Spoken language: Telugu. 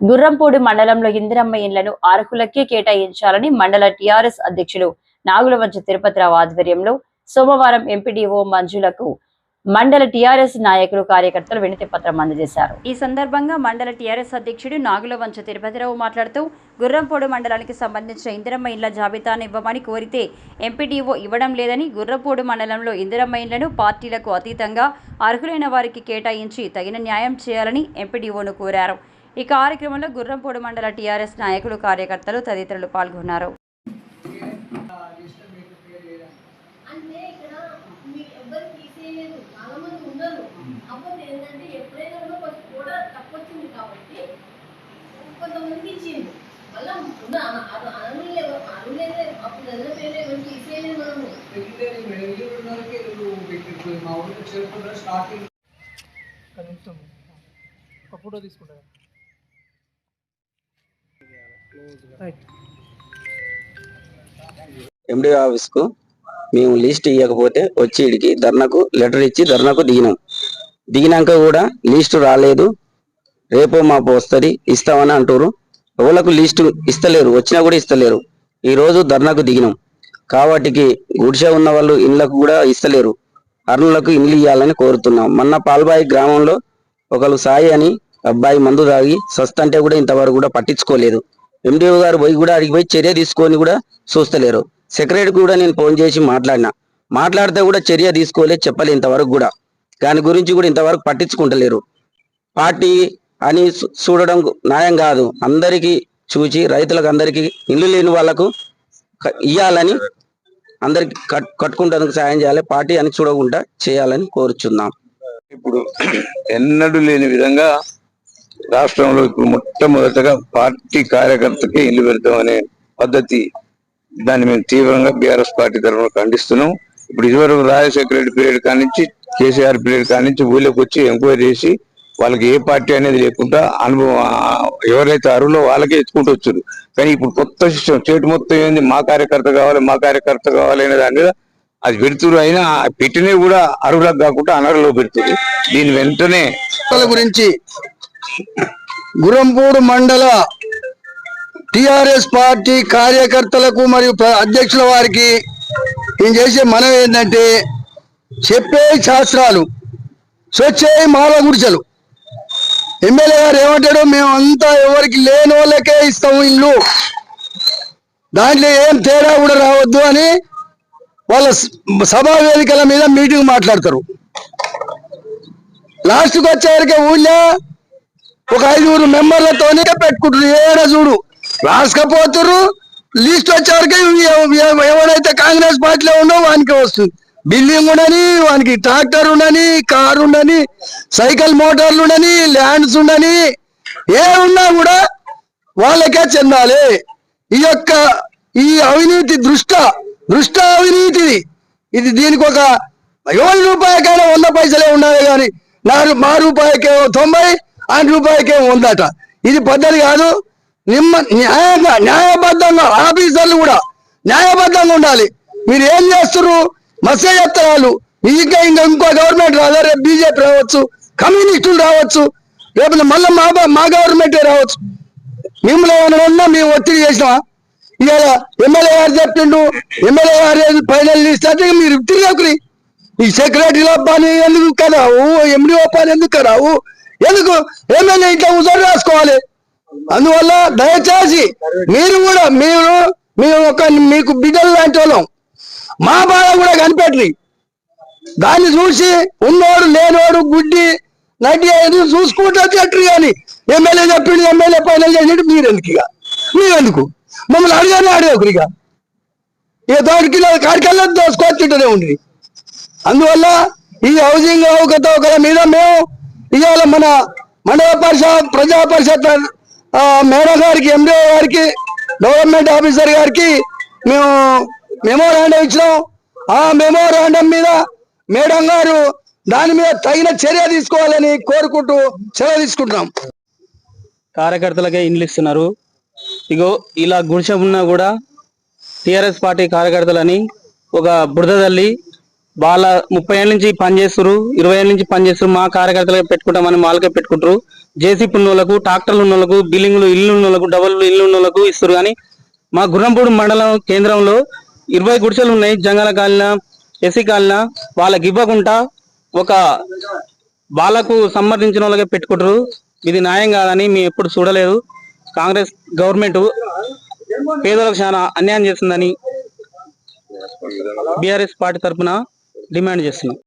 గుర్రంపూడి మండలంలో ఇందిరమ్మ ఇండ్లను అర్హులకే కేటాయించాలని మండల టిఆర్ఎస్ అధ్యక్షులు నాగులవంచ తిరుపతిరావు ఆధ్వర్యంలో సోమవారం ఎంపీడీఓ మంజులకు మండల టిఆర్ఎస్ నాయకులు కార్యకర్తలు వినతి పత్రం అందజేశారు. ఈ సందర్భంగా మండల టిఆర్ఎస్ అధ్యక్షుడు నాగులవంచ తిరుపతిరావు మాట్లాడుతూ గుర్రంపూడు మండలానికి సంబంధించిన ఇందిరమ్మ ఇండ్ల జాబితాను ఇవ్వమని కోరితే ఎంపీడీఓ ఇవ్వడం లేదని గుర్రంపూడి మండలంలో ఇందిరమ్మ ఇండ్లను పార్టీలకు అతీతంగా అర్హులైన వారికి కేటాయించి తగిన న్యాయం చేయాలని ఎంపీడీఓను కోరారు. ఈ కార్యక్రమంలో గుర్రంపూడి మండల టీఆర్ఎస్ నాయకులు కార్యకర్తలు తదితరులు పాల్గొన్నారు. కొంతమందికి ఇచ్చింది మళ్ళీ అనులేదే అప్పుడు ఎలా మనము. మా ఊరికి స్టార్టింగ్. ఒక ఫోటో తీసుకుంటా రైట్ ఎండి ఆఫీస్కు మేము లిస్ట్ ఇవ్వకపోతే వచ్చి ఇడికి ధర్నాకు లెటర్ ఇచ్చి ధర్నాకు దిగినాం. దిగినాక కూడా లిస్ట్ రాలేదు. రేపో మాపు వస్తుంది ఇస్తామని అంటారు ఎవరికి లిస్టు ఇస్తలేరు వచ్చినా కూడా ఇస్తలేరు. ఈ రోజు ధర్నాకు దిగినాం. కాబట్టికి గుడిసె ఉన్న వాళ్ళు ఇళ్ళకు కూడా ఇస్తలేరు. అరుణులకు ఇండ్లు ఇవ్వాలని కోరుతున్నాం. మొన్న పాల్బాయి గ్రామంలో ఒకరు సాయి అని అబ్బాయి మందు తాగి సస్తంటే కూడా ఇంతవరకు కూడా పట్టించుకోలేదు. ఎండిఓ గారు పోయి కూడా అడిగి పోయి చర్య తీసుకొని కూడా చూస్తలేరు. సెక్రటరీ కూడా నేను ఫోన్ చేసి మాట్లాడినా. మాట్లాడితే కూడా చర్య తీసుకోలేదు చెప్పలే ఇంతవరకు కూడా. దాని గురించి కూడా ఇంతవరకు పట్టించుకుంటలేరు. పార్టీ అని చూడడం న్యాయం కాదు. అందరికీ చూచి రైతులకు అందరికీ ఇల్లు లేని వాళ్ళకు ఇవ్వాలని ఇయ్యాలని అందరికి కట్ కట్టుకుంటేందుకు సాయం చేయాలి. పార్టీ అని చూడకుండా చేయాలని కోరుచున్నాం. ఇప్పుడు ఎన్నడూ లేని విధంగా రాష్ట్రంలో ఇప్పుడు మొట్టమొదటగా పార్టీ కార్యకర్తకి ఇల్లు అనే పద్ధతి దాన్ని మేము తీవ్రంగా బీఆర్ఎస్ పార్టీ తరఫున ఖండిస్తున్నాం. ఇప్పుడు ఇదివరకు రాజశేఖర రెడ్డి పీరియడ్ కానించి కేసీఆర్ పీరియడ్ కానించి ఊళ్ళోకి వచ్చి ఎంక్వైరీ చేసి వాళ్ళకి ఏ పార్టీ అనేది లేకుండా అనుభవం ఎవరైతే అరువులో వాళ్ళకే ఎత్తుకుంటూ వచ్చారు. కానీ ఇప్పుడు కొత్త సిస్టమ్ చేటు మొత్తం ఏంది? మా కార్యకర్త కావాలి మా కార్యకర్త కావాలి అనే దాని మీద అది పెడుతురు అయినా పెట్టినవి కూడా అరువులకు కాకుండా అనర్హులకు పెడుతుంది దీని వెంటనే గురించి గురంపూడు మండల టిఆర్ఎస్ పార్టీ కార్యకర్తలకు మరియు అధ్యక్షుల వారికి నేను చేసే మనం ఏంటంటే చెప్పే శాస్త్రాలు స్వచ్ఛే మాల గుడిచలు ఎమ్మెల్యే గారు ఏమంటాడు మేము అంతా ఎవరికి లేని వాళ్ళకే ఇస్తాము ఇల్లు. దాంట్లో ఏం తేడా కూడా రావద్దు అని వాళ్ళ సభా వేదికల మీద మీటింగ్ మాట్లాడతారు. లాస్ట్కి వచ్చేవరకే ఊళ్ళో ఒక ఐదుగురు మెంబర్లతోనే పెట్టుకుంటారు ఏడ చూడు. రాసుకపోతురు లిస్ట్ వచ్చేవరకే ఎవరైతే కాంగ్రెస్ పార్టీలో ఉన్నో వానికి వస్తుంది. బిల్డింగ్ ఉండని వానికి ట్రాక్టర్ ఉండని కారు ఉండని సైకిల్ మోటార్లు ఉండని ల్యాండ్స్ ఉండని ఏ ఉన్నా కూడా వాళ్ళకే చెందాలి. ఈ యొక్క ఈ అవినీతి దృష్ట దృష్ట అవినీతి ఇది దీనికి ఒక ఏడు రూపాయకైనా వంద పైసలే ఉండాలి కానీ నా మా రూపాయకే తొంభై ఆయన రూపాయకేమో ఉందట. ఇది పద్ధతి కాదు. నిమ్మ న్యాయంగా న్యాయబద్ధంగా ఆఫీసర్లు కూడా న్యాయబద్ధంగా ఉండాలి. మీరు ఏం చేస్తున్నారు మత్స్య చెప్తారు ఇంకా ఇంకా ఇంకో గవర్నమెంట్ రాదా? రేపు బీజేపీ రావచ్చు. కమ్యూనిస్టులు రావచ్చు. రేపు మళ్ళీ మా మా గవర్నమెంటే రావచ్చు. మిమ్మల్ని ఏమైనా ఉన్నా మేము ఒత్తిడి చేసినా ఇవాళ ఎమ్మెల్యే గారు చెప్పిండు. ఎమ్మెల్యే గారు ఫైనల్ లిస్ట్ మీరు తిరిగి ఈ సెక్రటరీలో పని ఎందుకు కరావు ఎండిఓ పని ఎందుకు కరావు ఎందుకు? ఏమైనా ఇంట్లో ఉదరు రాసుకోవాలి. అందువల్ల దయచేసి మీరు కూడా మీరు మేము ఒక మీకు బిడ్డలు లాంటి వాళ్ళం. మా బాధ కూడా కనిపెట్టి దాన్ని చూసి ఉన్నోడు లేనోడు గుడ్డి నటి అది చూసుకుంటూ చెట్టు కానీ ఎమ్మెల్యే చెప్పిండు ఎమ్మెల్యే పైన చేసినట్టు మీరు ఎందుకు ఇక? మీరు ఎందుకు మమ్మల్ని అడిగానే అడగకురు ఇక. ఇక దానికి కాడికల్లా దోసుకొచ్చుంటూనే ఉంది అందువల్ల ఈ హౌసింగ్ అవకతవకల మీద మేము ఇవాళ మన మండల పరిషత్ ప్రజా పరిషత్ మేడం గారికి ఎండిఓ గారికి డెవలప్మెంట్ ఆఫీసర్ గారికి మేము మెమోరాండం ఇచ్చినాం. ఆ మెమోరాండం మీద మేడం గారు దాని మీద తగిన చర్య తీసుకోవాలని కోరుకుంటూ సెలవు తీసుకుంటున్నాం. కార్యకర్తలకే ఇండ్లు ఇస్తున్నారు. ఇగో ఇలా గుడిసె ఉన్నా కూడా టిఆర్ఎస్ పార్టీ కార్యకర్తలని ఒక బురద తల్లి వాళ్ళ ముప్పై ఏళ్ళ నుంచి పనిచేస్తారు ఇరవై ఏళ్ళ నుంచి పనిచేస్తారు మా కార్యకర్తలుగా పెట్టుకుంటామని వాళ్ళకే పెట్టుకుంటారు. జేసీపీ ఉన్న వాళ్ళకు ట్రాక్టర్లు ఉన్న వాళ్ళకు బిల్డింగ్లు ఇల్లు ఉన్న వాళ్ళకు డబల్ ఇల్లు ఉన్న వాళ్ళకు ఇస్తారు కానీ మా గుర్రంపూడి మండలం కేంద్రంలో ఇరవై గుడిసెలు ఉన్నాయి. జంగల కాలిన ఎస్సీ కాలిన వాళ్ళకి ఇవ్వకుండా ఒక వాళ్ళకు సంబంధించిన వాళ్ళకే పెట్టుకుంటారు. ఇది న్యాయం కాదని మేము ఎప్పుడు చూడలేదు. కాంగ్రెస్ గవర్నమెంట్ పేదలకు చాలా అన్యాయం చేస్తుందని బీఆర్ఎస్ పార్టీ తరఫున డిమాండ్ చేస్తున్నాం.